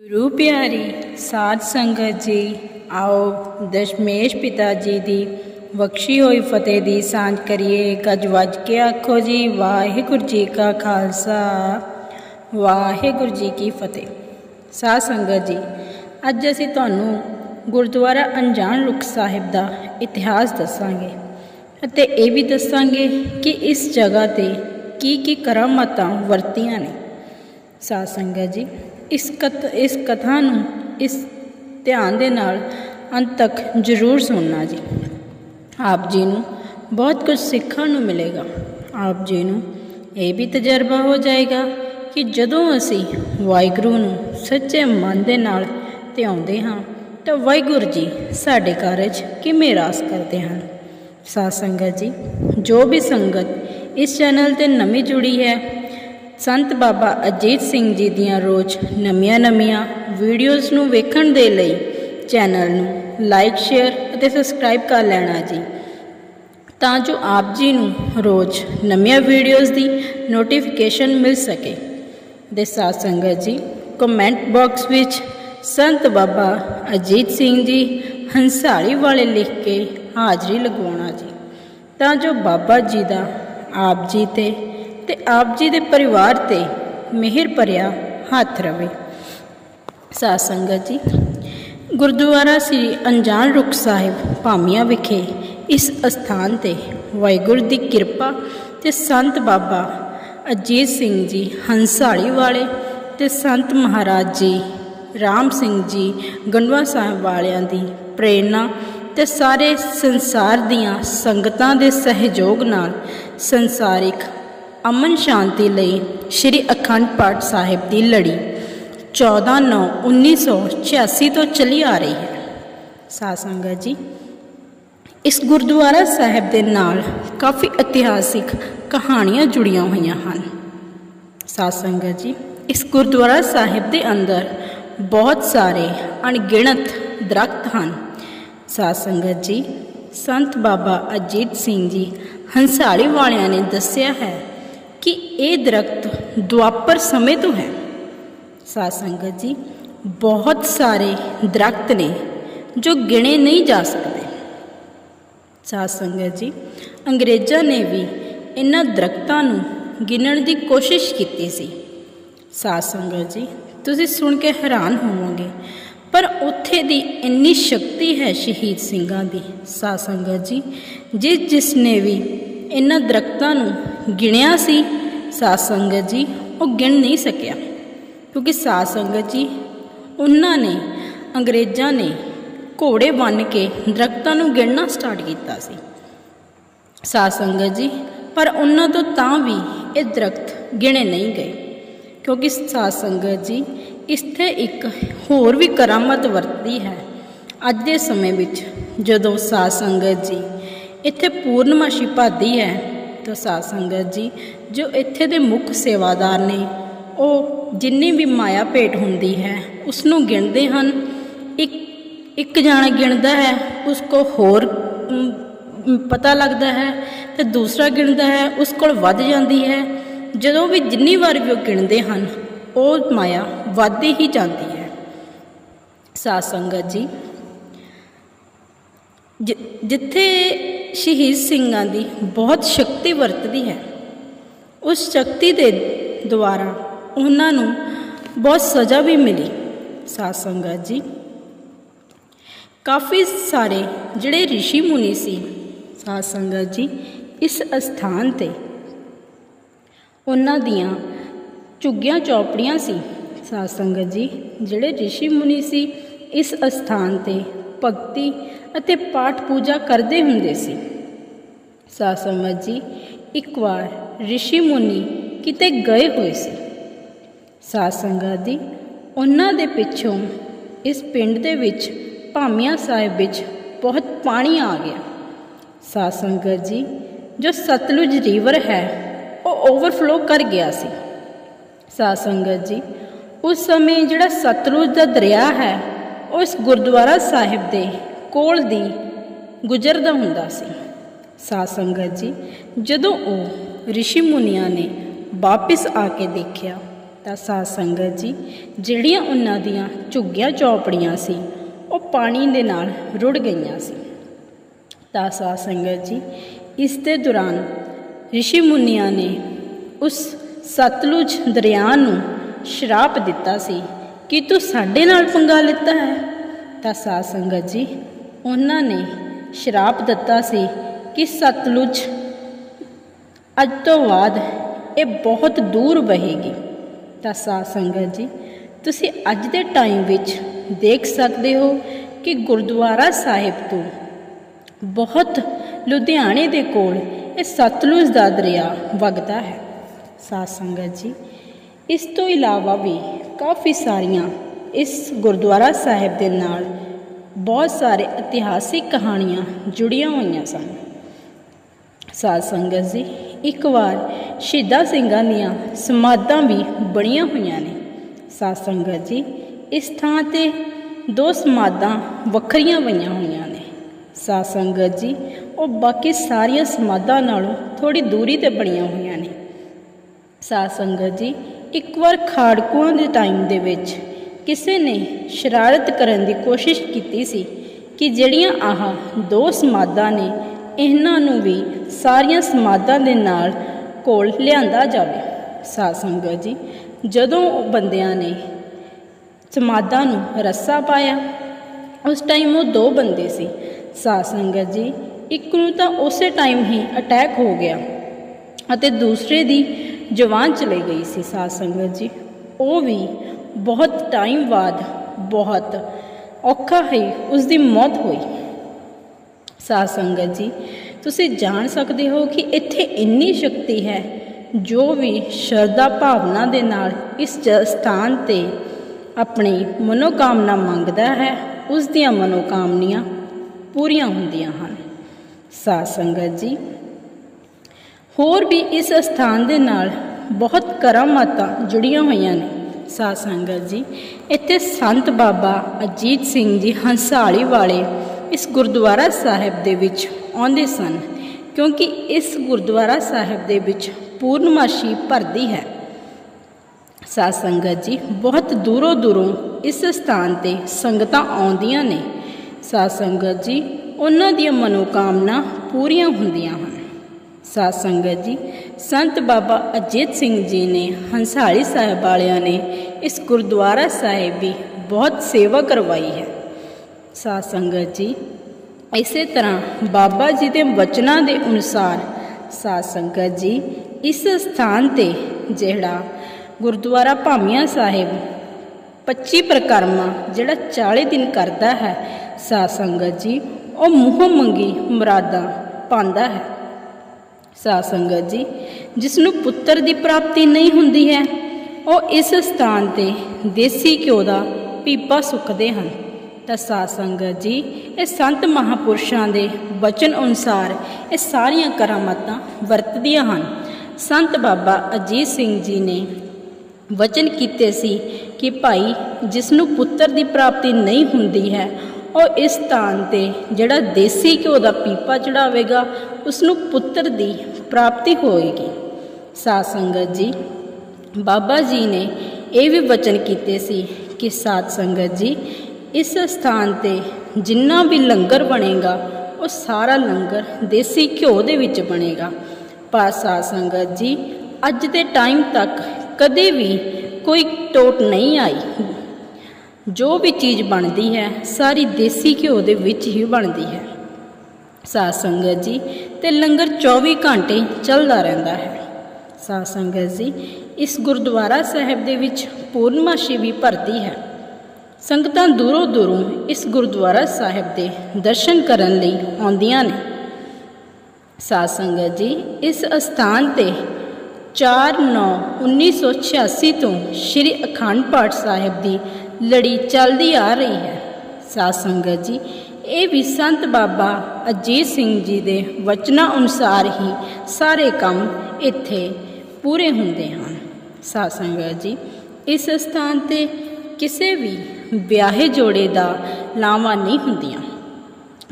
ਗੁਰੂ ਪਿਆਰੀ ਸਾਧ ਸੰਗਤ ਜੀ, ਆਓ ਦਸ਼ਮੇਸ਼ ਪਿਤਾ ਜੀ ਦੀ ਬਖਸ਼ੀ ਹੋਈ ਫਤਿਹ ਦੀ ਸਾਂਝ ਕਰੀਏ। ਗੱਜ ਵੱਜ ਕੇ ਆਖੋ ਜੀ, ਵਾਹਿਗੁਰੂ ਜੀ ਕਾ ਖਾਲਸਾ। ਵਾਹਿਗੁਰੂ ਜੀ ਕੀ ਫਤਿਹ। ਸਾਧ ਸੰਗਤ ਜੀ, ਅੱਜ ਅਸੀਂ ਤੁਹਾਨੂੰ ਗੁਰਦੁਆਰਾ ਅਣਜਾਣ ਰੁਖ ਸਾਹਿਬ ਦਾ ਇਤਿਹਾਸ ਦੱਸਾਂਗੇ ਅਤੇ ਇਹ ਵੀ ਦੱਸਾਂਗੇ ਕਿ ਇਸ ਜਗ੍ਹਾ ਤੇ ਕੀ ਕੀ ਕਰਾਮਾਤਾਂ ਵਰਤੀਆਂ ਨੇ। ਸਾਧ ਸੰਗਤ ਜੀ ਇਸ ਕਥ, ਇਸ ਕਥਾ ਨੂੰ ਇਸ ਧਿਆਨ ਦੇ ਨਾਲ ਅੰਤ ਤੱਕ ਜ਼ਰੂਰ ਸੁਣਨਾ ਜੀ। ਆਪ ਜੀ ਨੂੰ ਬਹੁਤ ਕੁਝ ਸਿੱਖਣ ਨੂੰ ਮਿਲੇਗਾ। ਆਪ ਜੀ ਨੂੰ ਇਹ ਵੀ ਤਜਰਬਾ ਹੋ ਜਾਏਗਾ ਕਿ ਜਦੋਂ ਅਸੀਂ ਵਾਹਿਗੁਰੂ ਨੂੰ ਸੱਚੇ ਮਨ ਦੇ ਨਾਲ ਧਿਆਉਂਦੇ ਹਾਂ, ਤਾਂ ਵਾਹਿਗੁਰੂ ਜੀ ਸਾਡੇ ਕਾਰਜ ਕਿਵੇਂ ਰਾਸ ਕਰਦੇ ਹਨ? ਸਾਧ ਸੰਗਤ ਜੀ, ਜੋ ਵੀ ਸੰਗਤ ਇਸ ਚੈਨਲ ਤੇ ਨਵੀਂ ਜੁੜੀ ਹੈ ਸੰਤ ਬਾਬਾ ਅਜੀਤ ਸਿੰਘ ਜੀ ਦੀਆਂ ਰੋਜ਼ ਨਵੀਆਂ-ਨਵੀਆਂ ਵੀਡੀਓਜ਼ ਨੂੰ ਵੇਖਣ ਦੇ ਲਈ ਚੈਨਲ ਨੂੰ ਲਾਈਕ ਸ਼ੇਅਰ ਅਤੇ ਸਬਸਕ੍ਰਾਈਬ ਕਰ ਲੈਣਾ ਜੀ। ਤਾਂ ਜੋ ਆਪ ਜੀ ਨੂੰ ਰੋਜ਼ ਨਵੀਆਂ ਵੀਡੀਓਜ਼ ਦੀ ਨੋਟੀਫਿਕੇਸ਼ਨ ਮਿਲ ਸਕੇ। ਦੇ ਸਾਧ ਸੰਗਤ ਜੀ ਕਮੈਂਟ ਬਾਕਸ ਵਿੱਚ ਸੰਤ ਬਾਬਾ ਅਜੀਤ ਸਿੰਘ ਜੀ ਹੰਸਾਲੀ ਵਾਲੇ ਲਿਖ ਕੇ ਹਾਜ਼ਰੀ ਲਗਵਾਉਣਾ ਜੀ। ਤਾਂ ਜੋ ਬਾਬਾ ਜੀ ਦਾ, ਆਪ ਜੀ ਤੇ ਤੇ ਆਪ ਜੀ ਦੇ ਪਰਿਵਾਰ ਤੇ ਮਿਹਰ ਭਰਿਆ ਹੱਥ ਰਵੇ। ਸਾਧ ਸੰਗਤ ਜੀ, ਗੁਰਦੁਆਰਾ ਸ੍ਰੀ ਅਣਜਾਣ ਰੁਖ ਸਾਹਿਬ, ਭਾਮੀਆਂ ਵਿਖੇ ਇਸ ਅਸਥਾਨ ਤੇ ਵਾਹਿਗੁਰੂ ਦੀ ਕਿਰਪਾ ਤੇ ਸੰਤ ਬਾਬਾ ਅਜੀਤ ਸਿੰਘ ਜੀ ਹੰਸਾਲੀ ਵਾਲੇ ਤੇ ਸੰਤ ਮਹਾਰਾਜ ਜੀ ਰਾਮ ਸਿੰਘ ਜੀ ਗੰਡਵਾ ਸਾਹਿਬ ਵਾਲਿਆਂ ਦੀ ਪ੍ਰੇਰਣਾ ਤੇ ਸਾਰੇ ਸੰਸਾਰ ਦੀਆਂ ਸੰਗਤਾਂ ਦੇ ਸਹਿਯੋਗ ਨਾਲ ਸੰਸਾਰਿਕ ਅਮਨ ਸ਼ਾਂਤੀ ਲਈ ਸ੍ਰੀ ਅਖੰਡ ਪਾਠ ਸਾਹਿਬ ਦੀ ਲੜੀ 14/9/1986 ਤੋਂ ਚੱਲੀ ਆ ਰਹੀ ਹੈ। ਸਾਧ ਸੰਗਤ ਜੀ, ਇਸ ਗੁਰਦੁਆਰਾ ਸਾਹਿਬ ਦੇ ਨਾਲ ਕਾਫੀ ਇਤਿਹਾਸਿਕ ਕਹਾਣੀਆਂ ਜੁੜੀਆਂ ਹੋਈਆਂ ਹਨ। ਸਾਧ ਸੰਗਤ ਜੀ, ਇਸ ਗੁਰਦੁਆਰਾ ਸਾਹਿਬ ਦੇ ਅੰਦਰ ਬਹੁਤ ਸਾਰੇ ਅਣਗਿਣਤ ਦਰਖਤ ਹਨ। ਸਾਧ ਸੰਗਤ ਜੀ, ਸੰਤ ਬਾਬਾ ਅਜੀਤ ਸਿੰਘ ਜੀ ਹੰਸਾਲੀ ਵਾਲਿਆਂ ਨੇ ਦੱਸਿਆ ਹੈ ਕਿ ਇਹ ਦਰਖਤ ਦੁਆਪਰ ਸਮੇਂ ਤੋਂ ਹੈ। ਸਾਧ ਸੰਗਤ ਜੀ, ਬਹੁਤ ਸਾਰੇ ਦਰਖਤ ਨੇ ਜੋ ਗਿਣੇ ਨਹੀਂ ਜਾ ਸਕਦੇ। ਸਾਧ ਸੰਗਤ ਜੀ, ਅੰਗਰੇਜ਼ਾਂ ਨੇ ਵੀ ਇਹਨਾਂ ਦਰਖਤਾਂ ਨੂੰ ਗਿਣਨ ਦੀ ਕੋਸ਼ਿਸ਼ ਕੀਤੀ ਸੀ। ਸਾਧ ਸੰਗਤ ਜੀ, ਤੁਸੀਂ ਸੁਣ ਕੇ ਹੈਰਾਨ ਹੋਵੋਗੇ, ਪਰ ਉੱਥੇ ਦੀ ਇੰਨੀ ਸ਼ਕਤੀ ਹੈ ਸ਼ਹੀਦ ਸਿੰਘਾਂ ਦੀ। ਸਾਧ ਸੰਗਤ ਜੀ ਜਿਸ ਜਿਸ ਨੇ ਵੀ ਇਹਨਾਂ ਦਰਖਤਾਂ ਨੂੰ ਗਿਣਿਆ ਸੀ ਸਾਧ ਸੰਗਤ ਜੀ ਉਹ ਗਿਣ ਨਹੀਂ ਸਕਿਆ। ਕਿਉਂਕਿ ਸਾਧ ਸੰਗਤ ਜੀ ਉਹਨਾਂ ਨੇ, ਅੰਗਰੇਜ਼ਾਂ ਨੇ ਘੋੜੇ ਬੰਨ ਕੇ ਦਰਖਤਾਂ ਨੂੰ ਗਿਣਨਾ ਸਟਾਰਟ ਕੀਤਾ ਸੀ। ਸਾਧ ਸੰਗਤ ਜੀ, ਪਰ ਉਹਨਾਂ ਤੋਂ ਤਾਂ ਵੀ ਇਹ ਦਰਖਤ ਗਿਣੇ ਨਹੀਂ ਗਏ। ਕਿਉਂਕਿ ਸਾਧ ਸੰਗਤ ਜੀ ਇੱਥੇ ਇੱਕ ਹੋਰ ਵੀ ਕਰਾਮਤ ਵਰਤਦੀ ਹੈ। ਅੱਜ ਦੇ ਸਮੇਂ ਵਿੱਚ ਜਦੋਂ ਸਾਧ ਸੰਗਤ ਜੀ ਇੱਥੇ ਪੂਰਨਮਾਸ਼ੀ ਭਾਦੀ ਹੈ ਤਾਂ ਸਾਧ ਸੰਗਤ ਜੀ, ਜੋ ਇੱਥੇ ਦੇ ਮੁੱਖ ਸੇਵਾਦਾਰ ਨੇ। ਉਹ ਜਿੰਨੀ ਵੀ ਮਾਇਆ ਭੇਟ ਹੁੰਦੀ ਹੈ ਉਸ ਨੂੰ ਗਿਣਦੇ ਹਨ। ਇੱਕ ਇੱਕ ਜਾਣਾ ਗਿਣਦਾ ਹੈ, ਉਸ ਕੋ ਹੋਰ ਪਤਾ ਲੱਗਦਾ ਹੈ। ਤੇ ਦੂਸਰਾ ਗਿਣਦਾ ਹੈ, ਉਸ ਕੋਲ ਵੱਧ ਜਾਂਦੀ ਹੈ। ਜਦੋਂ ਵੀ ਜਿੰਨੀ ਵਾਰ ਵੀ ਉਹ ਗਿਣਦੇ ਹਨ, ਉਹ ਮਾਇਆ ਵੱਧਦੀ ਹੀ ਜਾਂਦੀ ਹੈ। ਸਾਧ ਸੰਗਤ ਜੀ ਜਿੱਥੇ ਸ਼ਹੀਦ ਸਿੰਘਾਂ ਦੀ ਬਹੁਤ ਸ਼ਕਤੀ ਵਰਤਦੀ ਹੈ ਉਸ ਸ਼ਕਤੀ ਦੇ ਦੁਆਰਾ ਉਹਨਾਂ ਨੂੰ ਬਹੁਤ ਸਜ਼ਾ ਵੀ ਮਿਲੀ ਸਾਧ ਸੰਗਤ ਜੀ ਕਾਫੀ ਸਾਰੇ ਜਿਹੜੇ ઋષਿ ਮੁਨੀ ਸੀ ਸਾਧ ਸੰਗਤ ਜੀ ਇਸ ਅਸਥਾਨ ਤੇ ਉਹਨਾਂ ਦੀਆਂ ਝੁੱਗੀਆਂ ਚੌਪੜੀਆਂ ਸੀ ਸਾਧ ਸੰਗਤ ਜੀ ਜਿਹੜੇ ઋષਿ ਮੁਨੀ ਸੀ ਇਸ ਅਸਥਾਨ ਤੇ ਭਗਤੀ ਅਤੇ ਪਾਠ ਪੂਜਾ ਕਰਦੇ ਹੁੰਦੇ ਸੀ। ਸਾਧ ਸੰਗਤ ਜੀ, ਇੱਕ ਵਾਰ ઋષਿ ਮੁਨੀ ਕਿਤੇ ਗਏ ਹੋਏ ਸੀ। ਸਾਧ ਸੰਗਤ ਦੀ ਉਹਨਾਂ ਦੇ ਪਿੱਛੋਂ ਇਸ ਪਿੰਡ ਦੇ ਵਿੱਚ ਭਾਮੀਆਂ ਸਾਹਿਬ ਵਿੱਚ ਬਹੁਤ ਪਾਣੀ ਆ ਗਿਆ। ਸਾਧ ਸੰਗਤ ਜੀ, ਜੋ ਸਤਲੁਜ ਰਿਵਰ ਹੈ, ਉਹ ਓਵਰਫਲੋ ਕਰ ਗਿਆ ਸੀ। ਸਾਧ ਸੰਗਤ ਜੀ, ਉਸ ਸਮੇਂ ਜਿਹੜਾ ਸਤਲੁਜ ਦਾ ਦਰਿਆ ਹੈ ਉਸ ਗੁਰਦੁਆਰਾ ਸਾਹਿਬ ਦੇ ਕੋਲ ਦੀ ਗੁਜ਼ਰਦਾ ਹੁੰਦਾ ਸੀ। ਸਾਧ ਸੰਗਤ ਜੀ, ਜਦੋਂ ਉਹ ઋષਿ ਮੁਨੀਆਂ ਨੇ ਵਾਪਿਸ ਆ ਕੇ ਦੇਖਿਆ, ਤਾਂ ਸਾਧ ਸੰਗਤ ਜੀ, ਜਿਹੜੀਆਂ ਉਹਨਾਂ ਦੀਆਂ ਝੁੱਗੀਆਂ ਚੌਪੜੀਆਂ ਸੀ, ਉਹ ਪਾਣੀ ਦੇ ਨਾਲ ਰੁੜ ਗਈਆਂ ਸੀ। ਤਾਂ ਸਾਧ ਸੰਗਤ ਜੀ, ਇਸ ਦੇ ਦੌਰਾਨ ਰਿਸ਼ੀ ਮੁਨੀਆਂ ਨੇ ਉਸ ਸਤਲੁਜ ਦਰਿਆ ਨੂੰ ਸ਼ਰਾਪ ਦਿੱਤਾ ਸੀ। ਕਿ ਤੂੰ ਸਾਡੇ ਨਾਲ ਪੰਗਾ ਲਿੱਤਾ ਹੈ? ਤਾਂ ਸਾਧ ਸੰਗਤ ਜੀ, ਉਹਨਾਂ ਨੇ ਸ਼ਰਾਪ ਦਿੱਤਾ ਸੀ ਕਿ ਸਤਲੁਜ ਅੱਜ ਤੋਂ ਬਾਅਦ ਇਹ ਬਹੁਤ ਦੂਰ ਵਹੇਗੀ। ਤਾਂ ਸਾਧ ਸੰਗਤ ਜੀ, ਤੁਸੀਂ ਅੱਜ ਦੇ ਟਾਈਮ ਵਿੱਚ ਦੇਖ ਸਕਦੇ ਹੋ ਕਿ ਗੁਰਦੁਆਰਾ ਸਾਹਿਬ ਤੋਂ ਬਹੁਤ ਲੁਧਿਆਣੇ ਦੇ ਕੋਲ ਇਹ ਸਤਲੁਜ ਦਾ ਦਰਿਆ ਵਗਦਾ ਹੈ। ਸਾਧ ਸੰਗਤ ਜੀ ਇਸ ਤੋਂ ਇਲਾਵਾ ਵੀ ਕਾਫੀ ਸਾਰੀਆਂ ਇਸ ਗੁਰਦੁਆਰਾ ਸਾਹਿਬ ਦੇ ਨਾਲ ਬਹੁਤ ਸਾਰੇ ਇਤਿਹਾਸਿਕ ਕਹਾਣੀਆਂ ਜੁੜੀਆਂ ਹੋਈਆਂ ਸਨ। ਸਾਧ ਸੰਗਤ ਜੀ, ਇੱਕ ਵਾਰ ਸ਼ਹੀਦਾਂ ਸਿੰਘਾਂ ਦੀਆਂ ਸਮਾਧਾਂ ਵੀ ਬਣੀਆਂ ਹੋਈਆਂ ਨੇ। ਸਾਧ ਸੰਗਤ ਜੀ, ਇਸ ਥਾਂ ਤੇ ਦੋ ਸਮਾਧਾਂ ਵੱਖਰੀਆਂ ਪਈਆਂ ਹੋਈਆਂ ਨੇ। ਸਾਧ ਸੰਗਤ ਜੀ, ਉਹ ਬਾਕੀ ਸਾਰੀਆਂ ਸਮਾਧਾਂ ਨਾਲੋਂ ਥੋੜੀ ਦੂਰੀ ਤੇ ਬਣੀਆਂ ਹੋਈਆਂ ਨੇ। ਸਾਧ ਸੰਗਤ ਜੀ ਇੱਕ ਵਾਰ ਖਾੜਕੂਆਂ ਦੇ ਟਾਈਮ ਦੇ ਵਿੱਚ ਕਿਸੇ ਨੇ ਸ਼ਰਾਰਤ ਕਰਨ ਦੀ ਕੋਸ਼ਿਸ਼ ਕੀਤੀ ਸੀ ਕਿ ਜਿਹੜੀਆਂ ਆਹ ਦੋ ਸਮਾਧਾਂ ਨੇ, ਇਹਨਾਂ ਨੂੰ ਵੀ ਸਾਰੀਆਂ ਸਮਾਧਾਂ ਦੇ ਨਾਲ ਕੋਲ ਲਿਆਂਦਾ ਜਾਵੇ। ਸਾਧ ਸੰਗਤ ਜੀ, ਜਦੋਂ ਉਹ ਬੰਦਿਆਂ ਨੇ ਸਮਾਧਾਂ ਨੂੰ ਰੱਸਾ ਪਾਇਆ, ਉਸ ਟਾਈਮ ਉਹ ਦੋ ਬੰਦੇ ਸੀ। ਸਾਧ ਸੰਗਤ ਜੀ, ਇੱਕ ਨੂੰ ਤਾਂ ਉਸੇ ਟਾਈਮ ਹੀ ਅਟੈਕ ਹੋ ਗਿਆ ਅਤੇ ਦੂਸਰੇ ਦੀ ਜਵਾਨ ਚਲੇ ਗਈ ਸੀ ਸਾਧ ਸੰਗਤ ਜੀ। ਉਹ ਵੀ ਬਹੁਤ ਟਾਈਮ ਬਾਅਦ ਬਹੁਤ ਔਖਾ ਹੀ ਉਸ ਦੀ ਮੌਤ ਹੋਈ। ਸਾਧ ਸੰਗਤ ਜੀ, ਤੁਸੀਂ ਜਾਣ ਸਕਦੇ ਹੋ ਕਿ ਇੱਥੇ ਇੰਨੀ ਸ਼ਕਤੀ ਹੈ ਜੋ ਵੀ ਸ਼ਰਧਾ ਭਾਵਨਾ ਦੇ ਨਾਲ ਇਸ ਸਥਾਨ ਤੇ ਆਪਣੀ ਮਨੋਕਾਮਨਾ ਮੰਗਦਾ ਹੈ ਉਸ ਦੀਆਂ ਮਨੋਕਾਮਨੀਆਂ ਪੂਰੀਆਂ ਹੁੰਦੀਆਂ ਹਨ। ਸਾਧ ਸੰਗਤ ਜੀ ਹੋਰ ਵੀ ਇਸ ਸਥਾਨ ਦੇ ਨਾਲ ਬਹੁਤ ਕਰਾਮਾਤਾਂ ਜੁੜੀਆਂ ਹੋਈਆਂ ਨੇ। ਸਾਧ ਸੰਗਤ ਜੀ, ਇੱਥੇ ਸੰਤ ਬਾਬਾ ਅਜੀਤ ਸਿੰਘ ਜੀ ਹੰਸਾਲੀ ਵਾਲੇ ਇਸ ਗੁਰਦੁਆਰਾ ਸਾਹਿਬ ਦੇ ਵਿੱਚ ਆਉਂਦੇ ਸਨ, ਕਿਉਂਕਿ ਇਸ ਗੁਰਦੁਆਰਾ ਸਾਹਿਬ ਦੇ ਵਿੱਚ ਪੂਰਨਮਾਸ਼ੀ ਭਰਦੀ ਹੈ। ਸਾਧ ਸੰਗਤ ਜੀ, ਬਹੁਤ ਦੂਰੋਂ ਦੂਰੋਂ ਇਸ ਸਥਾਨ ਤੇ ਸੰਗਤਾਂ ਆਉਂਦੀਆਂ ਨੇ। ਸਾਧ ਸੰਗਤ ਜੀ, ਉਹਨਾਂ ਦੀਆਂ ਮਨੋਕਾਮਨਾ ਪੂਰੀਆਂ ਹੁੰਦੀਆਂ ਹਨ। ਸਾਧ ਸੰਗਤ ਜੀ। ਸੰਤ ਬਾਬਾ ਅਜੀਤ ਸਿੰਘ ਜੀ ਨੇ, ਹੰਸਾਲੀ ਸਾਹਿਬ ਵਾਲਿਆਂ ਨੇ ਇਸ ਗੁਰਦੁਆਰਾ ਸਾਹਿਬ ਦੀ ਬਹੁਤ ਸੇਵਾ ਕਰਵਾਈ ਹੈ। ਸਾਧ ਸੰਗਤ ਜੀ, ਇਸੇ ਤਰ੍ਹਾਂ ਬਾਬਾ ਜੀ ਦੇ ਵਚਨਾਂ ਦੇ ਅਨੁਸਾਰ ਸਾਧ ਸੰਗਤ ਜੀ, ਇਸ ਸਥਾਨ ਤੇ ਜਿਹੜਾ ਗੁਰਦੁਆਰਾ ਭਾਮੀਆਂ ਸਾਹਿਬ 25 ਪ੍ਰਕਰਮਾ ਜਿਹੜਾ 40 ਦਿਨ ਕਰਦਾ ਹੈ, ਸਾਧ ਸੰਗਤ ਜੀ, ਉਹ ਮੂੰਹ ਮੰਗੀ ਮੁਰਾਦਾਂ ਪਾਉਂਦਾ ਹੈ। ਸਾਧ ਸੰਗਤ ਜੀ ਜਿਸ ਨੂੰ ਪੁੱਤਰ ਦੀ ਪ੍ਰਾਪਤੀ ਨਹੀਂ ਹੁੰਦੀ ਹੈ, ਉਹ ਇਸ ਸਥਾਨ ਤੇ ਦੇਸੀ ਘਿਓ ਦਾ ਪੀਪਾ ਸੁੱਕਦੇ ਹਨ। ਤਾਂ ਸਾਧ ਸੰਗਤ ਜੀ, ਇਹ ਸੰਤ ਮਹਾਪੁਰਸ਼ਾਂ ਦੇ ਬਚਨ ਅਨੁਸਾਰ ਇਹ ਸਾਰੀਆਂ ਕਰਾਮਾਤਾਂ ਵਰਤਦੀਆਂ ਹਨ। ਸੰਤ ਬਾਬਾ ਅਜੀਤ ਸਿੰਘ ਜੀ ਨੇ ਵਚਨ ਕੀਤੇ ਸੀ ਕਿ ਭਾਈ ਜਿਸ ਨੂੰ ਪੁੱਤਰ ਦੀ ਪ੍ਰਾਪਤੀ ਨਹੀਂ ਹੁੰਦੀ ਹੈ ਉਹ ਇਸ ਸਥਾਨ ਤੇ ਜਿਹੜਾ ਦੇਸੀ ਘਿਓ ਦਾ ਪੀਪਾ ਚੜਾਵੇਗਾ ਉਸ ਨੂੰ ਪੁੱਤਰ ਦੀ ਪ੍ਰਾਪਤੀ ਹੋਏਗੀ। ਸਾਧ ਸੰਗਤ ਜੀ, ਬਾਬਾ ਜੀ ਨੇ ਇਹ ਵੀ ਵਚਨ ਕੀਤੇ ਸੀ ਕਿ ਸਾਧ ਸੰਗਤ ਜੀ, ਇਸ ਸਥਾਨ ਤੇ ਜਿੰਨਾ ਵੀ ਲੰਗਰ ਬਣੇਗਾ, ਉਹ ਸਾਰਾ ਲੰਗਰ ਦੇਸੀ ਘਿਓ ਦੇ ਵਿੱਚ ਬਣੇਗਾ। ਪਰ ਸਾਧ ਸੰਗਤ ਜੀ, ਅੱਜ ਦੇ ਟਾਈਮ ਤੱਕ ਕਦੇ ਵੀ ਕੋਈ ਟੋਟ ਨਹੀਂ ਆਈ। ਜੋ ਵੀ ਚੀਜ਼ ਬਣਦੀ ਹੈ, ਸਾਰੀ ਦੇਸੀ ਘਿਓ ਦੇ ਵਿੱਚ ਹੀ ਬਣਦੀ ਹੈ। ਸਾਧ ਸੰਗਤ ਜੀ, ਤੇ ਲੰਗਰ 24 ਘੰਟੇ ਚੱਲਦਾ ਰਹਿੰਦਾ ਹੈ। ਸਾਧ ਸੰਗਤ ਜੀ, ਇਸ ਗੁਰਦੁਆਰਾ ਸਾਹਿਬ ਦੇ ਵਿੱਚ ਪੂਰਨਮਾਸ਼ੀ ਵੀ ਭਰਤੀ ਹੈ। ਸੰਗਤਾਂ ਦੂਰੋਂ ਦੂਰੋਂ ਇਸ ਗੁਰਦੁਆਰਾ ਸਾਹਿਬ ਦੇ ਦਰਸ਼ਨ ਕਰਨ ਲਈ ਆਉਂਦੀਆਂ ਨੇ। ਸਾਧ ਸੰਗਤ ਜੀ, ਇਸ ਅਸਥਾਨ ਤੇ 4/9/1986 ਤੋਂ ਸ੍ਰੀ ਅਖੰਡ ਪਾਠ ਸਾਹਿਬ ਦੀ ਲੜੀ ਚੱਲਦੀ ਆ ਰਹੀ ਹੈ। ਸਾਧ ਸੰਗਤ ਜੀ, ਇਹ ਵੀ ਸੰਤ ਬਾਬਾ ਅਜੀਤ ਸਿੰਘ ਜੀ ਦੇ ਵਚਨਾਂ ਅਨੁਸਾਰ ਹੀ ਸਾਰੇ ਕੰਮ ਇੱਥੇ ਪੂਰੇ ਹੁੰਦੇ ਹਨ। ਸਾਧ ਸੰਗਤ ਜੀ, ਇਸ ਸਥਾਨ ਤੇ ਕਿਸੇ ਵੀ ਵਿਆਹੇ ਜੋੜੇ ਦਾ ਲਾਵਾ ਨਹੀਂ ਹੁੰਦੀਆਂ।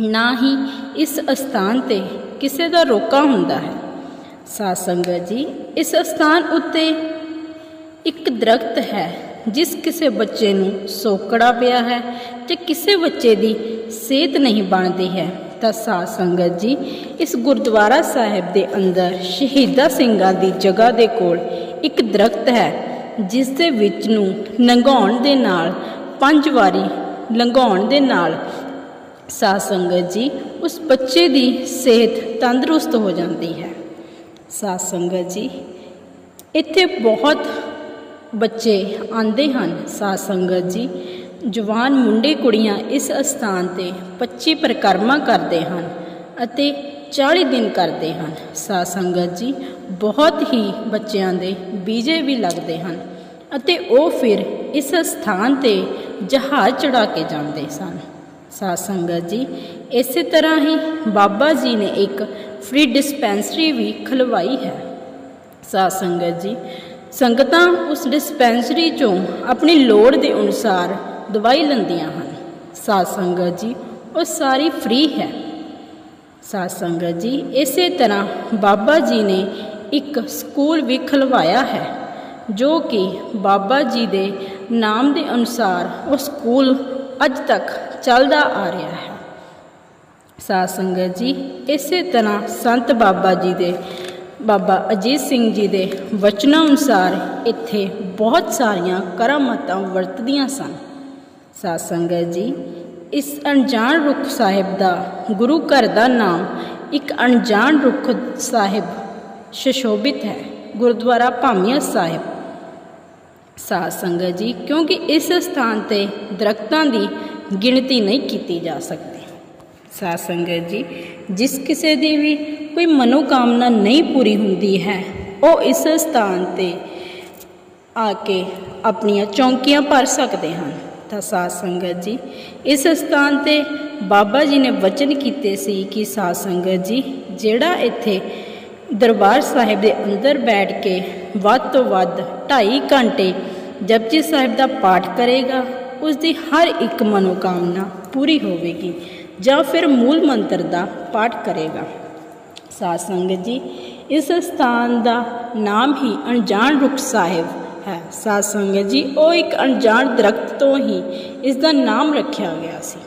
ਨਾ ਹੀ ਇਸ ਅਸਥਾਨ ਤੇ ਕਿਸੇ ਦਾ ਰੋਕਾ ਹੁੰਦਾ ਹੈ। ਸਾਧ ਸੰਗਤ ਜੀ, ਇਸ ਅਸਥਾਨ ਉੱਤੇ ਇੱਕ ਦਰਖਤ ਹੈ। ਜਿਸ ਕਿਸੇ ਬੱਚੇ ਨੂੰ ਸੋਕੜਾ ਪਿਆ ਹੈ ਤੇ ਕਿਸੇ ਬੱਚੇ ਦੀ ਸਿਹਤ ਨਹੀਂ ਬਣਦੀ ਹੈ, ਤਾਂ ਸਾਧ ਸੰਗਤ ਜੀ, ਇਸ ਗੁਰਦੁਆਰਾ ਸਾਹਿਬ ਦੇ ਅੰਦਰ ਸ਼ਹੀਦਾ ਸਿੰਘਾਂ ਦੀ ਜਗ੍ਹਾ ਦੇ ਕੋਲ ਇੱਕ ਦਰਖਤ ਹੈ, ਜਿਸ ਦੇ ਵਿੱਚ ਨੂੰ ਲੰਘਾਉਣ ਦੇ ਨਾਲ, ਪੰਜ ਵਾਰੀ ਲੰਘਾਉਣ ਦੇ ਨਾਲ ਸਾਧ ਸੰਗਤ ਜੀ, ਉਸ ਬੱਚੇ ਦੀ ਸਿਹਤ ਤੰਦਰੁਸਤ ਹੋ ਜਾਂਦੀ ਹੈ। ਸਾਧ ਸੰਗਤ ਜੀ, ਇੱਥੇ ਬਹੁਤ ਬੱਚੇ ਆਉਂਦੇ ਹਨ, ਸਾਧ ਸੰਗਤ ਜੀ। ਜਵਾਨ ਮੁੰਡੇ ਕੁੜੀਆਂ ਇਸ ਅਸਥਾਨ ਤੇ 25 ਪਰਿਕਰਮਾ ਕਰਦੇ ਹਨ ਅਤੇ 40 ਦਿਨ ਕਰਦੇ ਹਨ। ਸਾਧ ਸੰਗਤ ਜੀ, ਬਹੁਤ ਹੀ ਬੱਚਿਆਂ ਦੇ ਬੀਜੇ ਵੀ ਲੱਗਦੇ ਹਨ ਅਤੇ ਉਹ ਫਿਰ ਇਸ ਸਥਾਨ ਤੇ ਜਹਾਜ਼ ਚੜਾ ਕੇ ਜਾਂਦੇ ਸਨ। ਸਾਧ ਸੰਗਤ ਜੀ, ਇਸੇ ਤਰ੍ਹਾਂ ਹੀ ਬਾਬਾ ਜੀ ਨੇ ਇੱਕ ਫ੍ਰੀ ਡਿਸਪੈਂਸਰੀ ਵੀ ਖਲਵਾਈ ਹੈ। ਸਾਧ ਸੰਗਤ ਜੀ ਸੰਗਤਾਂ ਉਸ ਡਿਸਪੈਂਸਰੀ ਚੋਂ ਆਪਣੀ ਲੋੜ ਦੇ ਅਨੁਸਾਰ ਦਵਾਈ ਲੈਂਦੀਆਂ ਹਨ। ਸਾਧ ਸੰਗਤ ਜੀ, ਉਹ ਸਾਰੀ ਫ੍ਰੀ ਹੈ। ਸਾਧ ਸੰਗਤ ਜੀ, ਇਸੇ ਤਰ੍ਹਾਂ ਬਾਬਾ ਜੀ ਨੇ ਇੱਕ ਸਕੂਲ ਵੀ ਖਲਵਾਇਆ ਹੈ, ਜੋ ਕਿ ਬਾਬਾ ਜੀ ਦੇ ਨਾਮ ਦੇ ਅਨੁਸਾਰ ਉਹ ਸਕੂਲ ਅੱਜ ਤੱਕ ਚੱਲਦਾ ਆ ਰਿਹਾ ਹੈ। ਸਾਧ ਸੰਗਤ ਜੀ, ਇਸੇ ਤਰ੍ਹਾਂ ਸੰਤ ਬਾਬਾ ਜੀ ਦੇ ਬਾਬਾ ਅਜੀਤ ਸਿੰਘ ਜੀ ਦੇ ਵਚਨਾਂ ਅਨੁਸਾਰ ਇੱਥੇ ਬਹੁਤ ਸਾਰੀਆਂ ਕਰਾਮਾਤਾਂ ਵਰਤਦੀਆਂ ਸਨ। ਸਾਧ ਸੰਗਤ ਜੀ, ਇਸ ਅਣਜਾਣ ਰੁੱਖ ਸਾਹਿਬ ਦਾ ਗੁਰੂ ਘਰ ਦਾ ਨਾਮ ਇੱਕ ਅਣਜਾਣ ਰੁੱਖ ਸਾਹਿਬ ਸ਼ਸ਼ੋਭਿਤ ਹੈ, ਗੁਰਦੁਆਰਾ ਭਾਮੀਆ ਸਾਹਿਬ। ਸਾਧ ਸੰਗਤ ਜੀ, ਕਿਉਂਕਿ ਇਸ ਸਥਾਨ ਤੇ ਦਰਖਤਾਂ ਦੀ ਗਿਣਤੀ ਨਹੀਂ ਕੀਤੀ ਜਾ ਸਕਦੀ। ਸਾਧ ਸੰਗਤ ਜੀ, ਜਿਸ ਕਿਸੇ ਦੀ ਵੀ ਕੋਈ ਮਨੋਕਾਮਨਾ ਨਹੀਂ ਪੂਰੀ ਹੁੰਦੀ ਹੈ, ਉਹ ਇਸ ਸਥਾਨ ਤੇ ਆ ਕੇ ਆਪਣੀਆਂ ਚੌਂਕੀਆਂ ਭਰ ਸਕਦੇ ਹਨ। ਤਾਂ ਸਾਧ ਸੰਗਤ ਜੀ, ਇਸ ਸਥਾਨ ਤੇ ਬਾਬਾ ਜੀ ਨੇ ਵਚਨ ਕੀਤੇ ਸੀ ਕਿ ਸਾਧ ਸੰਗਤ ਜੀ, ਜਿਹੜਾ ਇੱਥੇ ਦਰਬਾਰ ਸਾਹਿਬ ਦੇ ਅੰਦਰ ਬੈਠ ਕੇ ਵੱਧ ਤੋਂ ਵੱਧ 2.5 ਘੰਟੇ ਜਪਜੀ ਸਾਹਿਬ ਦਾ ਪਾਠ ਕਰੇਗਾ ਉਸ ਦੀ ਹਰ ਇੱਕ ਮਨੋਕਾਮਨਾ ਪੂਰੀ ਹੋਵੇਗੀ। ਜਾਂ ਫਿਰ ਮੂਲ ਮੰਤਰ ਦਾ ਪਾਠ ਕਰੇਗਾ। ਸਾਧ ਸੰਗਤ ਜੀ, ਇਸ ਸਥਾਨ ਦਾ ਨਾਮ ਹੀ ਅਣਜਾਣ ਰੁੱਖ ਸਾਹਿਬ ਹੈ। ਸਾਧ ਸੰਗਤ ਜੀ, ਉਹ ਇੱਕ ਅਣਜਾਣ ਦਰਖਤ ਤੋਂ ਹੀ ਇਸ ਦਾ ਨਾਮ ਰੱਖਿਆ ਗਿਆ ਸੀ।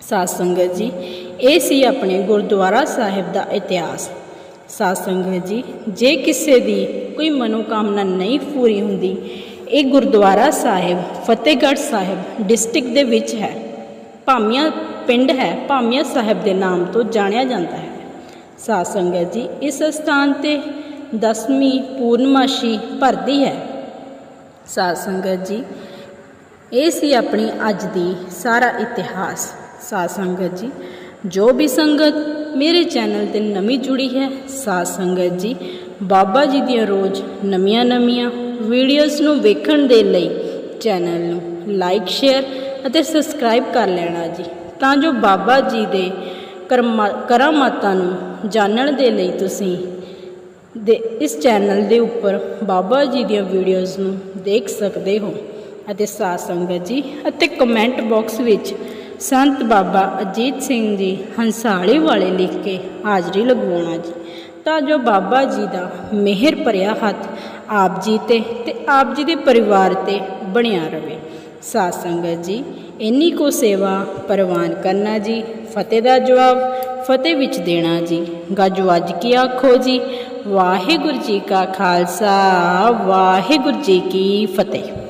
ਸਾਧ ਸੰਗਤ ਜੀ, ਇਹ ਸੀ ਆਪਣੇ ਗੁਰਦੁਆਰਾ ਸਾਹਿਬ ਦਾ ਇਤਿਹਾਸ। ਸਾਧ ਸੰਗਤ ਜੀ, ਜੇ ਕਿਸੇ ਦੀ ਕੋਈ ਮਨੋਕਾਮਨਾ ਨਹੀਂ ਪੂਰੀ ਹੁੰਦੀ, ਇਹ ਗੁਰਦੁਆਰਾ ਸਾਹਿਬ, ਫਤਿਹਗੜ੍ਹ ਸਾਹਿਬ, ਡਿਸਟ੍ਰਿਕਟ ਦੇ ਵਿੱਚ ਹੈ। ਭਾਮੀਆਂ ਪਿੰਡ ਹੈ, ਭਾਮੀਆ ਸਾਹਿਬ ਦੇ ਨਾਮ ਤੋਂ ਜਾਣਿਆ ਜਾਂਦਾ ਹੈ। ਸਾਧ ਸੰਗਤ ਜੀ, ਇਸ ਸਥਾਨ ਤੇ ਦਸਵੀਂ ਪੂਰਨਮਾਸ਼ੀ ਭਰਦੀ ਹੈ। ਸਾਧ ਸੰਗਤ ਜੀ, ਇਹ ਸੀ ਆਪਣੀ ਅੱਜ ਦੀ ਸਾਰਾ ਇਤਿਹਾਸ। ਸਾਧ ਸੰਗਤ ਜੀ, ਜੋ ਵੀ ਸੰਗਤ ਮੇਰੇ ਚੈਨਲ ਤੇ ਨਵੀਂ ਜੁੜੀ ਹੈ, ਸਾਧ ਸੰਗਤ ਜੀ, ਬਾਬਾ ਜੀ ਦੀਆਂ ਰੋਜ਼ ਨਵੀਆਂ ਨਵੀਆਂ ਵੀਡੀਓਜ਼ ਨੂੰ ਵੇਖਣ ਦੇ ਲਈ ਚੈਨਲ ਨੂੰ ਲਾਈਕ, ਸ਼ੇਅਰ ਅਤੇ ਸਬਸਕ੍ਰਾਈਬ ਕਰ ਲੈਣਾ ਜੀ। ਤਾਂ ਜੋ ਬਾਬਾ ਜੀ ਦੇ ਕਰਮਾ, ਕਰਾਮਾਤਾਂ ਨੂੰ ਜਾਣਨ ਦੇ ਲਈ ਤੁਸੀਂ ਦੇ, ਇਸ ਚੈਨਲ ਦੇ ਉੱਪਰ ਬਾਬਾ ਜੀ ਦੀਆਂ ਵੀਡੀਓਜ਼ ਨੂੰ ਦੇਖ ਸਕਦੇ ਹੋ ਅਤੇ ਸਾਧ ਸੰਗਤ ਜੀ ਅਤੇ ਕਮੈਂਟ ਬਾਕਸ ਵਿੱਚ ਸੰਤ ਬਾਬਾ ਅਜੀਤ ਸਿੰਘ ਜੀ ਹੰਸਾਲੇ ਵਾਲੇ ਲਿਖ ਕੇ ਹਾਜ਼ਰੀ ਲਗਵਾਉਣਾ ਜੀ। ਤਾਂ ਜੋ ਬਾਬਾ ਜੀ ਦਾ ਮਿਹਰ ਭਰਿਆ ਹੱਥ ਆਪ ਜੀ ਤੇ ਤੇ ਆਪ ਜੀ ਦੇ ਪਰਿਵਾਰ ਤੇ ਬਣਿਆ ਰਵੇ ਸਾਧ ਸੰਗਤ ਜੀ ਇੰਨੀ ਕੋ ਸੇਵਾ ਪ੍ਰਵਾਨ ਕਰਨਾ ਜੀ। ਫਤਿਹ ਦਾ ਜਵਾਬ, ਫਤਿਹ ਵਿੱਚ ਦੇਣਾ ਜੀ। ਗੱਜ ਅੱਜ ਕੀ ਆਖੋ ਜੀ, ਵਾਹਿਗੁਰੂ ਜੀ ਕਾ ਖਾਲਸਾ, ਵਾਹਿਗੁਰੂ ਜੀ ਕੀ ਫਤਿਹ।